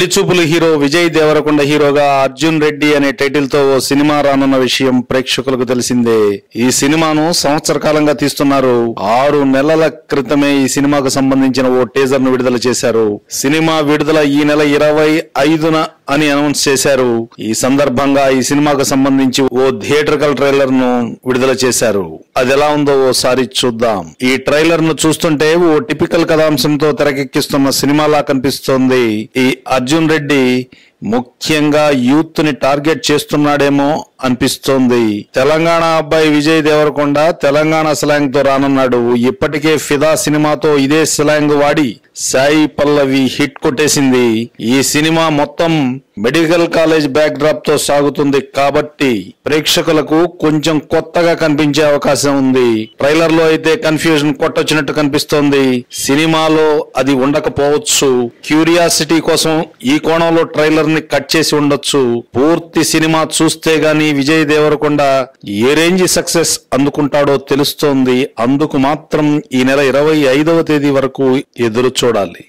పెళ్ళి చూపులు హీరో విజయ్ దేవరకొండ హీరోగా అర్జున్ రెడ్డి అనే టైటిల్తో ఓ సినిమా రానున్న విషయం ప్రేక్షకులకు తెలిసిందే. ఈ సినిమాను సంవత్సర కాలంగా తీస్తున్నారు. ఆరు నెలల క్రితమే ఈ సినిమాకు సంబంధించిన ఓ టీజర్ను విడుదల చేశారు. సినిమా విడుదల ఈ నెల ఇరవై ఐదున అని అనౌన్స్ చేశారు. ఈ సందర్భంగా ఈ సినిమాకు సంబంధించి ఓ థియేటర్కల్ ట్రైలర్ను విడుదల చేశారు. అది ఎలా ఉందో ఓసారి చూద్దాం. ఈ ట్రైలర్ను చూస్తుంటే ఓ టిపికల్ కథాంశంతో తెరకెక్కిస్తున్న సినిమాలా కనిపిస్తోంది. ఈ అర్జున్ రెడ్డి ముఖ్యంగా యూత్ని టార్గెట్ చేస్తున్నాడేమో అనిపిస్తోంది. తెలంగాణ అబ్బాయి విజయ్ దేవరకొండ తెలంగాణ స్లాంగ్తో రానున్నాడు. ఇప్పటికే ఫిదా సినిమాతో ఇదే స్లాంగ్ వాడి సాయి పల్లవి హిట్ కొట్టేసింది. ఈ సినిమా మొత్తం మెడికల్ కాలేజ్ బ్యాక్డ్రాప్తో సాగుతుంది కాబట్టి ప్రేక్షకులకు కొంచెం కొత్తగా కనిపించే అవకాశం ఉంది. ట్రైలర్లో అయితే కన్ఫ్యూజన్ కొట్టొచ్చినట్టు కనిపిస్తోంది. సినిమాలో అది ఉండకపోవచ్చు. క్యూరియాసిటీ కోసం ఈ కోణంలో ట్రైలర్ని కట్ చేసి ఉండొచ్చు. పూర్తి సినిమా చూస్తే గాని విజయ్ దేవరకొండ ఏ రేంజ్ సక్సెస్ అందుకుంటాడో తెలుస్తోంది. అందుకు మాత్రం ఈ నెల ఇరవై ఐదవ తేదీ వరకు ఎదురు చూడాలి.